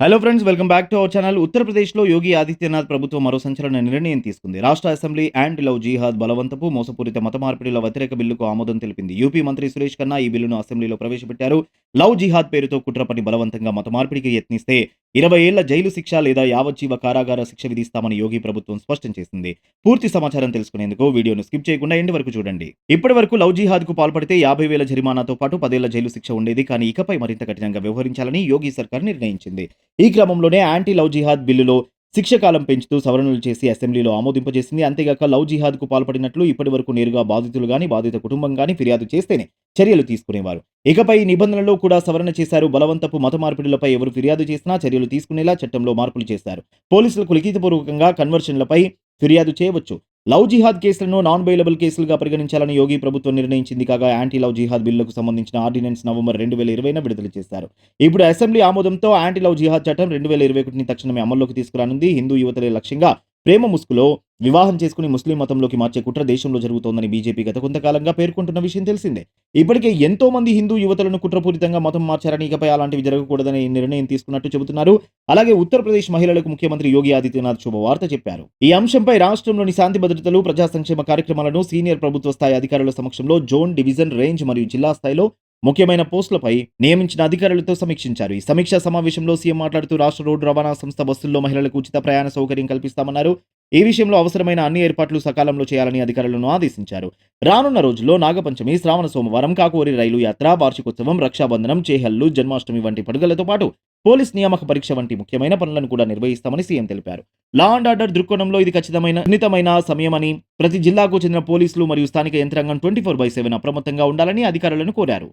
Hello friends welcome back to our channel ఉత్తరప్రదేశ్లో యోగి ఆదిత్యనాథ్ ప్రభుత్వం మరో సంచలన నిర్ణయం తీసుకుంది. రాష్ట్ర అసెంబ్లీ యాంటీ లవ్ జీహాద్ బలవంతపు మోసపూరిత మత మార్పిడిల వ్యతిరేక బిల్లుకు ఆమోదం తెలిపింది. యూపీ మంత్రి సురేష్ ఖన్నా ఈ బిల్లును అసెంబ్లీలో ప్రవేశపెట్టారు. లవ్ జిహాద్ పేరుతో కుట్రపని బలవంతంగా మత మార్పిడికి యత్నిస్తే ఇరవై ఏళ్ళ జైలు శిక్ష లేదా యావజ్జీవ కారాగార శిక్ష విధిస్తామని యోగి ప్రభుత్వం స్పష్టం చేసింది. పూర్తి సమాచారం తెలుసుకునేందుకు వీడియోను స్కిప్ చేయకుండా ఎండ్ వరకు చూడండి. ఇప్పటి వరకు లవ్ జిహాద్కు పాల్పడితే యాభై వేల జరిమానాతో పాటు పదేళ్ళ జైలు శిక్ష ఉండేది. కానీ ఇకపై మరింత కఠినంగా వ్యవహరించాలని యోగి సర్కార్ నిర్ణయించింది. ఈ క్రమంలోనే యాంటీ లవ్ జిహాద్ బిల్లులో శిక్ష కాలం పెంచుతూ సవరణలు చేసి అసెంబ్లీలో ఆమోదింపజేసింది. అంతేగాక లవ్ జిహాద్కు పాల్పడినట్లు ఇప్పటి వరకు నేరుగా బాధితులు గాని బాధిత కుటుంబం గాని ఫిర్యాదు చేస్తేనే చర్యలు తీసుకునేవారు. ఇకపై ఈ నిబంధనలో కూడా సవరణ చేశారు. బలవంతపు మత మార్పిడులపై ఎవరు ఫిర్యాదు చేసినా చర్యలు తీసుకునేలా చట్టంలో మార్పులు చేశారు. పోలీసులకు లిఖితపూర్వకంగా కన్వర్షన్లపై ఫిర్యాదు చేయవచ్చు. లవ్ జిహాద్ కేసులను నాన్ బెయిలబుల్ కేసులుగా పరిగణించాలని యోగి ప్రభుత్వం నిర్ణయించింది. కాగా యాంటీ లవ్ జిహాద్ బిల్లుకు సంబంధించిన ఆర్డినెన్స్ నవంబర్ రెండు వేల ఇరవైన విడుదల చేశారు. ఇప్పుడు అసెంబ్లీ ఆమోదంతో యాంటీ లవ్ జిహాద్ చట్టం రెండు వేల ఇరవై ఒకటిని తక్షణమే అమల్లోకి తీసుకురానుంది. హిందూ యువతలే లక్ష్యంగా ప్రేమ ముసుగులో వివాహం చేసుకుని ముస్లిం మతంలోకి మార్చే కుట్ర దేశంలో జరుగుతోందని బీజేపీ గత కొంతకాలంగా పేర్కొంటున్న విషయం తెలిసిందే. ఇప్పటికే ఎంతో మంది హిందూ యువతలను కుట్రపూరితంగా మతం మార్చారని ఇకపై అలాంటివి జరగకూడదని నిర్ణయం తీసుకున్నట్టు చెబుతున్నారు. అలాగే ఉత్తరప్రదేశ్ మహిళలకు ముఖ్యమంత్రి యోగి ఆదిత్యనాథ్ శుభవార్త చెప్పారు. ఈ అంశంపై రాష్ట్రంలోని శాంతి భద్రతలు ప్రజా సంక్షేమ కార్యక్రమాలను సీనియర్ ప్రభుత్వ స్థాయి అధికారుల సమక్షంలో జోన్ డివిజన్ రేంజ్ మరియు జిల్లా స్థాయిలో ముఖ్యమైన పోస్టులపై నియమించిన అధికారులతో సమీక్షించారు. ఈ సమీక్షా సమావేశంలో సీఎం మాట్లాడుతూ రాష్ట్ర రోడ్డు రవాణా సంస్థ బస్సుల్లో మహిళలకు ఉచిత ప్రయాణ సౌకర్యం కల్పిస్తామన్నారు. ఈ విషయంలో అవసరమైన అన్ని ఏర్పాట్లు సకాలంలో చేయాలని అధికారులను ఆదేశించారు. రానున్న రోజుల్లో నాగపంచమి శ్రావణ సోమవారం కాకోరి రైలు యాత్ర వార్షికోత్సవం రక్షాబంధనం చేహల్లు జన్మాష్టమి వంటి పండుగలతో పాటు పోలీస్ నియామక పరీక్ష వంటి ముఖ్యమైన పనులను కూడా నిర్వహిస్తామని సీఎం తెలిపారు. లా అండ్ ఆర్డర్ దృక్కోణంలో ఇది ఖచ్చితమైన సున్నితమైన సమయమని ప్రతి జిల్లాకు చెందిన పోలీసులు మరియు స్థానిక యంత్రాంగం ట్వంటీ ఫోర్ బై సెవెన్ అప్రమత్తంగా ఉండాలని అధికారులను కోరారు.